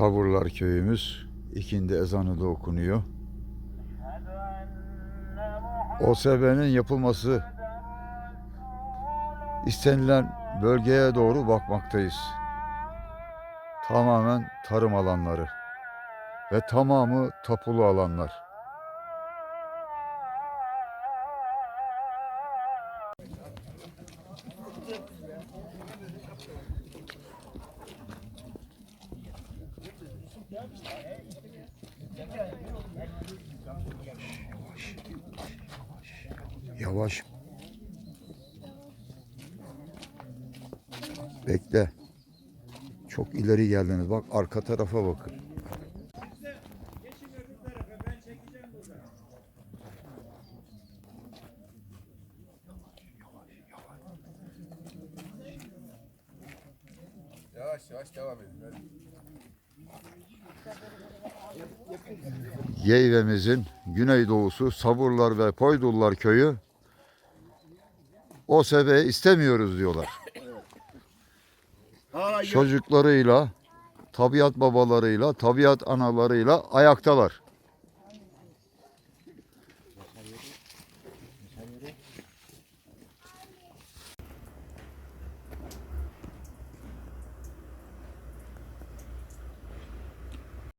Savurlar köyümüz. İkindi ezanı da okunuyor. OSB'nin yapılması istenilen bölgeye doğru bakmaktayız. Tamamen tarım alanları ve tamamı tapulu alanlar. Yavaş. Bekle. Çok ileri geldiniz. Bak arka tarafa bakın. Yavaş yavaş devam edin. Hadi. Yeyvemizin güneydoğusu Saburlar ve Poydullar köyü OSB istemiyoruz diyorlar. Çocuklarıyla, tabiat babalarıyla, tabiat analarıyla ayaktalar.